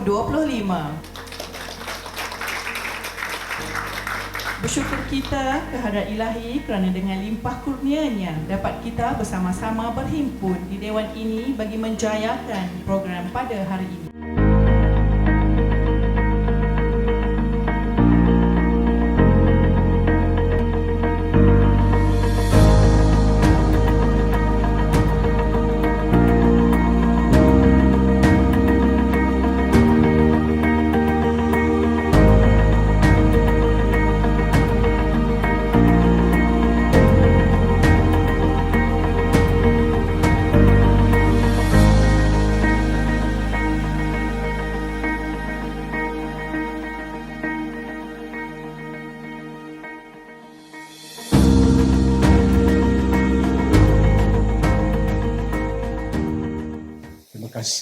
tahun 2025. Bersyukur kita kehadrat ilahi kerana dengan limpah kurnianya dapat kita bersama-sama berhimpun di Dewan ini bagi menjayakan program pada hari ini.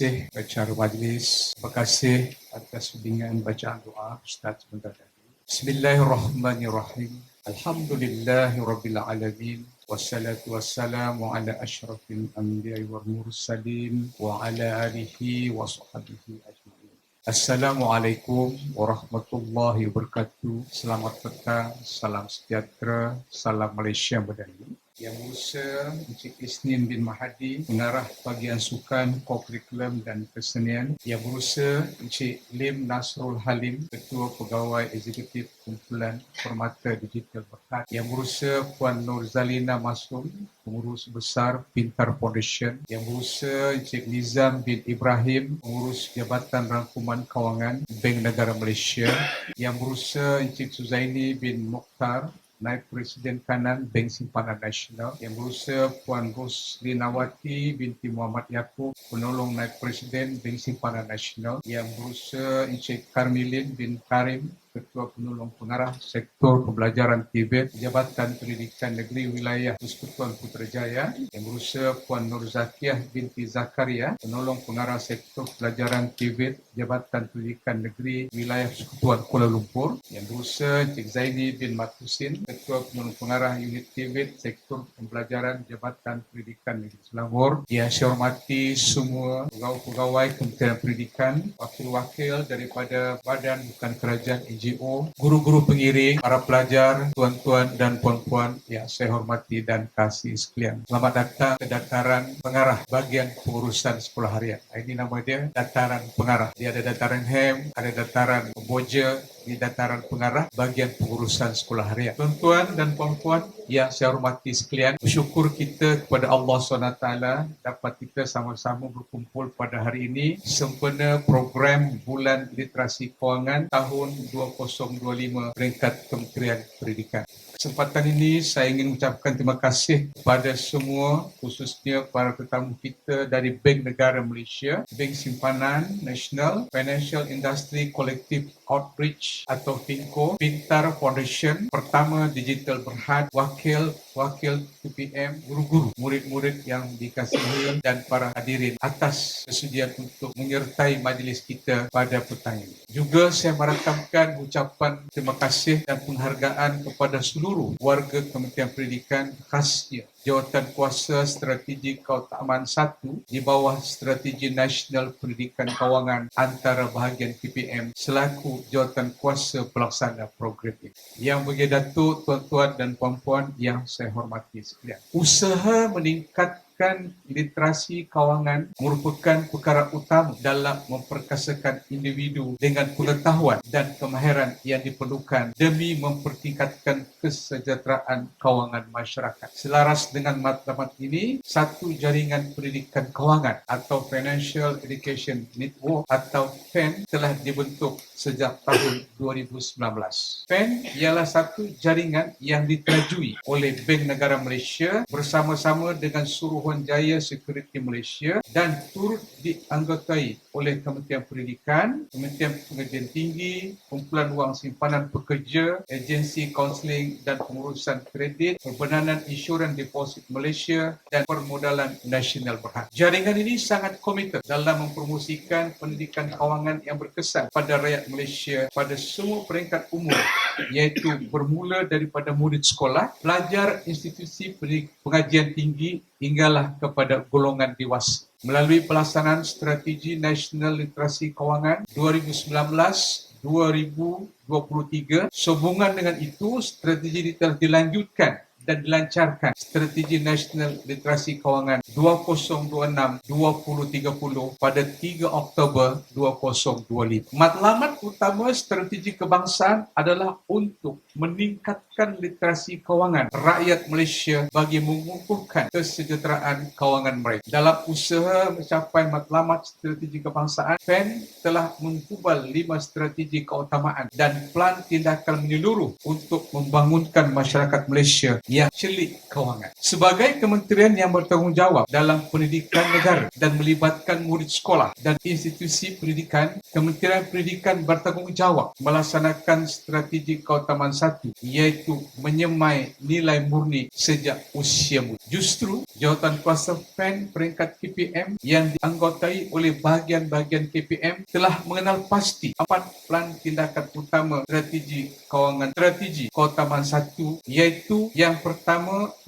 Kasih acara majlis. Terima kasih atas bimbingan bacaan doa Ustaz sebentar tadi. Bismillahirrahmanirrahim. Alhamdulillahirabbil alamin. Wassalatu wassalamu ala asyrafil anbiya'i wal mursalin wa ala alihi wa sahbihi ajma'in. Assalamualaikum warahmatullahi wabarakatuh. Selamat petang, salam sejahtera, salam Malaysia berdaya. Yang berusaha Encik Isnin bin Mahadi, pengarah bahagian sukan, kokurikulum dan kesenian. Yang berusaha Encik Lim Nasrul Halim, Ketua Pegawai Eksekutif Kumpulan Permata Digital Berhad. Yang berusaha Puan Nur Zalina Masum, Pengurus Besar Pintar Foundation. Yang berusaha Encik Nizam bin Ibrahim, Pengurus Jabatan Rangkuman Kawangan Bank Negara Malaysia. Yang berusaha Encik Suzaini bin Mokhtar, Naib Presiden Kanan Bank Simpanan Nasional yang berusaha Puan Rosli Nawati binti Muhammad Yaakob penolong Naib Presiden Bank Simpanan Nasional yang berusaha Encik Karmilin bin Karim Ketua Penolong Pengarah Sektor Pembelajaran Tibet Jabatan Pendidikan Negeri Wilayah Persekutuan Putrajaya yang berusaha Puan Nur Zakiyah binti Zakaria Penolong Pengarah Sektor Pelajaran Tibet Jabatan Pendidikan Negeri Wilayah Persekutuan Kuala Lumpur yang berusaha Encik Zaini bin Matusin Ketua Penolong Pengarah Unit Tibet Sektor Pembelajaran Jabatan Pendidikan Negeri Selangor. Yang saya hormati semua pegawai-pegawai Kementerian Pendidikan wakil-wakil daripada badan bukan kerajaan NGO, guru-guru pengiring, para pelajar, tuan-tuan dan puan-puan yang saya hormati dan kasih sekalian. Selamat datang ke dataran pengarah bagian pengurusan sekolah harian. Ini nama dia dataran pengarah. Dia ada dataran HEM, ada dataran Boja, di dataran pengarah bagian pengurusan sekolah harian. Tuan-tuan dan puan-puan yang saya hormati sekalian, bersyukur kita kepada Allah SWT dapat kita sama-sama berkumpul pada hari ini sempena program Bulan Literasi Kewangan tahun 2025 peringkat Kementerian Pendidikan. Kesempatan ini saya ingin mengucapkan terima kasih kepada semua khususnya para tetamu kita dari Bank Negara Malaysia, Bank Simpanan Nasional, Financial Industry Collective Outreach atau FINCO, Pintar Foundation, Pertama Digital Berhad, Wakil Wakil PPM, guru-guru, murid-murid yang dikasihi dan para hadirin atas kesediaan untuk menyertai majlis kita pada petang ini. Juga saya merakamkan ucapan terima kasih dan penghargaan kepada seluruh warga Kementerian Pendidikan khasnya Jawatan Kuasa Strategi Keutamaan 1 di bawah Strategi Nasional Pendidikan Kawangan antara bahagian PPM selaku Jawatan Kuasa Pelaksana program ini. Yang bagi Datuk, tuan-tuan dan puan-puan yang saya hormati sekalian. Usaha meningkatkan literasi kawangan merupakan perkara utama dalam memperkasakan individu dengan pengetahuan dan kemahiran yang diperlukan demi mempertingkatkan kesejahteraan kawangan masyarakat. Selaras dengan matlamat ini, satu jaringan pendidikan kawangan atau Financial Education Network atau FEN telah dibentuk sejak tahun 2019. FEN ialah satu jaringan yang diterajui oleh Bank Negara Malaysia bersama-sama dengan Suruhanjaya Security Malaysia dan turut dianggotai oleh Kementerian Pendidikan, Kementerian Pengajian Tinggi, Kumpulan Wang Simpanan Pekerja, Agensi Kaunseling dan Pengurusan Kredit, Perbenanan Insurans Deposit Malaysia dan Permodalan Nasional Berhad. Jaringan ini sangat komited dalam mempromosikan pendidikan kawangan yang berkesan pada rakyat Malaysia pada semua peringkat umur iaitu bermula daripada murid sekolah, pelajar institusi pengajian tinggi hinggalah kepada golongan dewasa. Melalui pelaksanaan strategi nasional literasi kewangan 2019-2023, sehubungan dengan itu strategi ini telah dilanjutkan dan dilancarkan strategi nasional literasi kewangan 2026-2030 pada 3 Oktober 2025. Matlamat utama strategi kebangsaan adalah untuk meningkatkan literasi kewangan rakyat Malaysia bagi mengukuhkan kesejahteraan kewangan mereka. Dalam usaha mencapai matlamat strategi kebangsaan, PEN telah menghubal lima strategi keutamaan dan plan tindakan menyeluruh untuk membangunkan masyarakat Malaysia yang celik kewangan. Sebagai kementerian yang bertanggungjawab dalam pendidikan negara dan melibatkan murid sekolah dan institusi pendidikan, Kementerian Pendidikan bertanggungjawab melaksanakan strategi keutamaan satu iaitu menyemai nilai murni sejak usia muda. Justru jawatan kuasa PEN peringkat KPM yang dianggotai oleh bahagian-bahagian KPM telah mengenal pasti empat plan tindakan utama strategi kewangan strategi keutamaan satu iaitu yang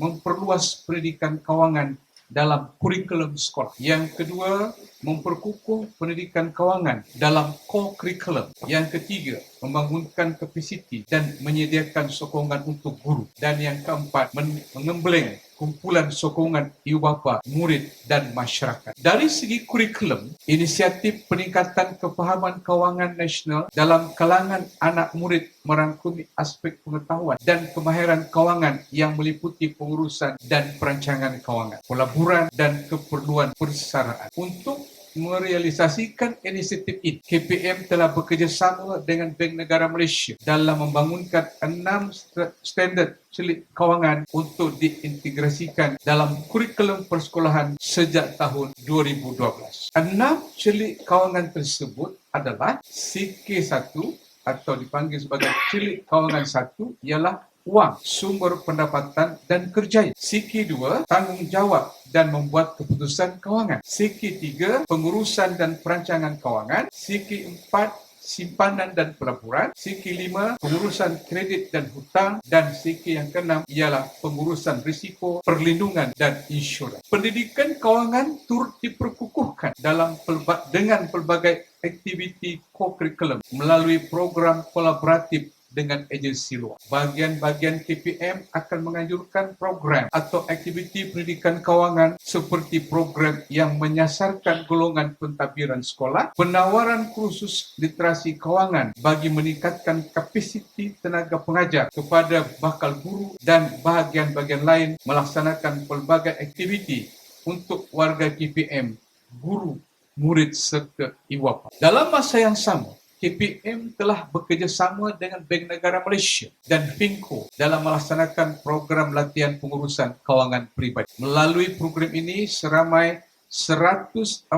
memperluas pendidikan kewangan dalam kurikulum sekolah. Yang kedua, memperkukuh pendidikan kewangan dalam core curriculum. Yang ketiga, membangunkan kapasiti dan menyediakan sokongan untuk guru. Dan yang keempat, men- mengembleng kumpulan sokongan ibu bapa, murid dan masyarakat. Dari segi kurikulum, inisiatif peningkatan kefahaman kewangan nasional dalam kalangan anak murid merangkumi aspek pengetahuan dan kemahiran kewangan yang meliputi pengurusan dan perancangan kewangan, pelaburan dan keperluan persaraan. Untuk merealisasikan inisiatif ini, KPM telah bekerjasama dengan Bank Negara Malaysia dalam membangunkan enam st- standard celik kewangan untuk diintegrasikan dalam kurikulum persekolahan sejak tahun 2012. Enam celik kewangan tersebut adalah CK1 atau dipanggil sebagai celik kewangan satu ialah wang, sumber pendapatan dan kerjaya. CK2, tanggungjawab dan membuat keputusan kewangan. CK3, pengurusan dan perancangan kewangan. CK4, simpanan dan pelaburan. CK5, pengurusan kredit dan hutang. Dan CK yang keenam ialah pengurusan risiko, perlindungan dan insurans. Pendidikan kewangan turut diperkukuhkan dalam pelba- dengan pelbagai aktiviti co-curriculum melalui program kolaboratif dengan agensi luar. Bahagian-bahagian KPM akan menganjurkan program atau aktiviti pendidikan kewangan seperti program yang menyasarkan golongan pentadbiran sekolah, penawaran kursus literasi kewangan bagi meningkatkan kapasiti tenaga pengajar kepada bakal guru dan bahagian-bahagian lain melaksanakan pelbagai aktiviti untuk warga KPM, guru, murid serta ibu bapa. Dalam masa yang sama, KPM telah bekerjasama dengan Bank Negara Malaysia dan FINCO dalam melaksanakan program latihan pengurusan kewangan peribadi. Melalui program ini, seramai 144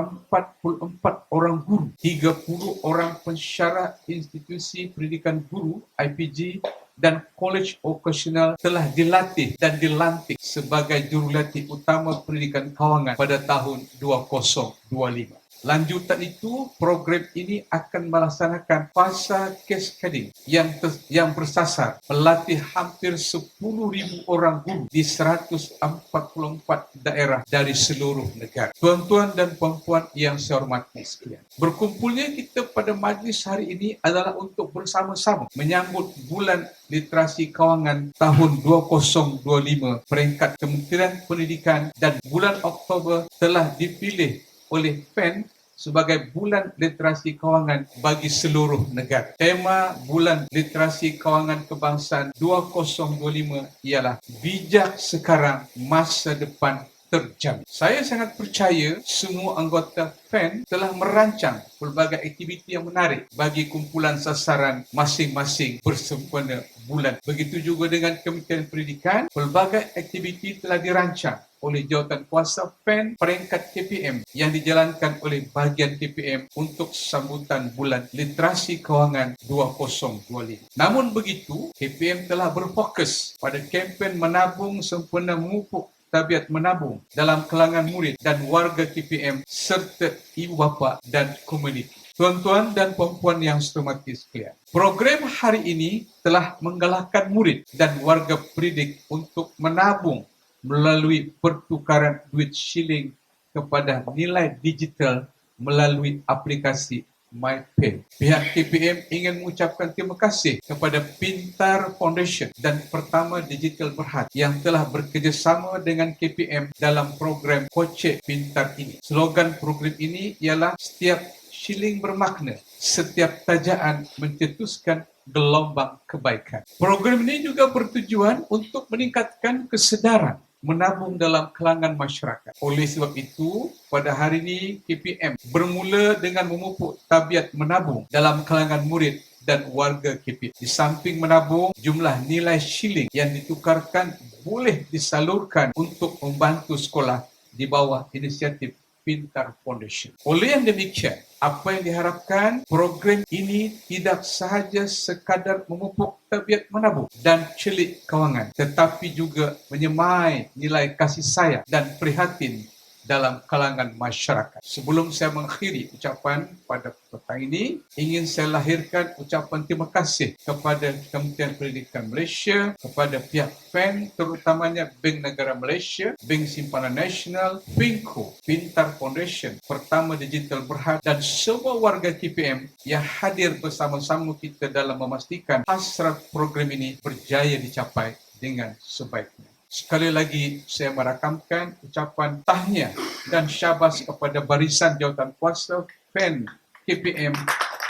orang guru, 30 orang pensyarah institusi pendidikan guru IPG dan College Vocational telah dilatih dan dilantik sebagai jurulatih utama pendidikan kewangan pada tahun 2025. Lanjutan itu, program ini akan melaksanakan fasa cascading yang ter- yang bersasar melatih hampir 10,000 orang guru di 144 daerah dari seluruh negara. Tuan-tuan dan puan-puan yang saya hormati sekalian. Berkumpulnya kita pada majlis hari ini adalah untuk bersama-sama menyambut bulan literasi kewangan tahun 2025 peringkat Kementerian Pendidikan dan bulan Oktober telah dipilih oleh PEN sebagai bulan literasi kewangan bagi seluruh negara. Tema bulan literasi kewangan kebangsaan 2025 ialah bijak sekarang masa depan terjamin. Saya sangat percaya semua anggota PEN telah merancang pelbagai aktiviti yang menarik bagi kumpulan sasaran masing-masing bersempena bulan. Begitu juga dengan Kementerian Pendidikan, pelbagai aktiviti telah dirancang oleh jawatan kuasa PEN peringkat KPM yang dijalankan oleh bahagian KPM untuk sambutan bulan literasi kewangan 2025. Namun begitu, KPM telah berfokus pada kempen menabung sempena memupuk tabiat menabung dalam kalangan murid dan warga KPM serta ibu bapa dan komuniti. Tuan-tuan dan puan-puan yang hormati sekalian. Program hari ini telah menggalakkan murid dan warga pendidik untuk menabung melalui pertukaran duit shilling kepada nilai digital melalui aplikasi MyPay. Pihak KPM ingin mengucapkan terima kasih kepada Pintar Foundation dan Pertama Digital Berhad yang telah bekerjasama dengan KPM dalam program Kocek Pintar ini. Slogan program ini ialah setiap shilling bermakna, setiap tajaan mencetuskan gelombang kebaikan. Program ini juga bertujuan untuk meningkatkan kesedaran menabung dalam kalangan masyarakat. Oleh sebab itu, pada hari ini KPM bermula dengan memupuk tabiat menabung dalam kalangan murid dan warga KPM. Di samping menabung, jumlah nilai shilling yang ditukarkan boleh disalurkan untuk membantu sekolah di bawah inisiatif Pintar Foundation. Oleh yang demikian, apa yang diharapkan program ini tidak sahaja sekadar memupuk tabiat menabung dan celik kawangan tetapi juga menyemai nilai kasih sayang dan prihatin dalam kalangan masyarakat. Sebelum saya mengakhiri ucapan pada petang ini, ingin saya lahirkan ucapan terima kasih kepada Kementerian Pendidikan Malaysia, kepada pihak PEN, terutamanya Bank Negara Malaysia, Bank Simpanan Nasional, Finco, Pintar Foundation, Pertama Digital Berhad dan semua warga KPM yang hadir bersama-sama kita dalam memastikan hasrat program ini berjaya dicapai dengan sebaiknya. Sekali lagi saya merakamkan ucapan tahniah dan syabas kepada barisan jawatan kuasa PEN KPM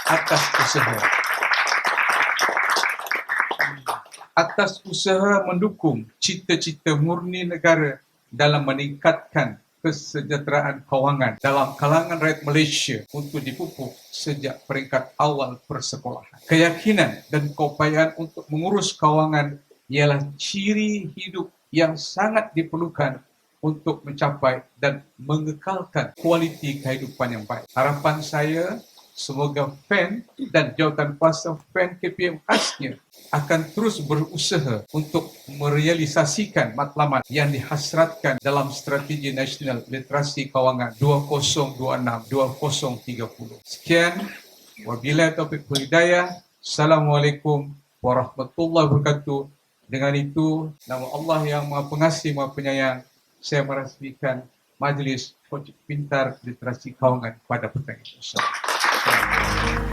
atas usaha. Atas usaha mendukung cita-cita murni negara dalam meningkatkan kesejahteraan kawangan dalam kalangan rakyat Malaysia untuk dipupuk sejak peringkat awal persekolahan. Keyakinan dan keupayaan untuk mengurus kawangan ialah ciri hidup yang sangat diperlukan untuk mencapai dan mengekalkan kualiti kehidupan yang baik. Harapan saya semoga PEN dan jawatan kuasa PEN KPM khasnya akan terus berusaha untuk merealisasikan matlamat yang dihasratkan dalam Strategi Nasional Literasi Kawangan 2026-2030. Sekian, taufiq wal hidayah. Assalamualaikum warahmatullahi wabarakatuh. Dengan itu, nama Allah yang Maha Pengasih, Maha Penyayang, saya merasmikan Majlis Pintar Literasi Kawangan pada petang ini. Assalamualaikum.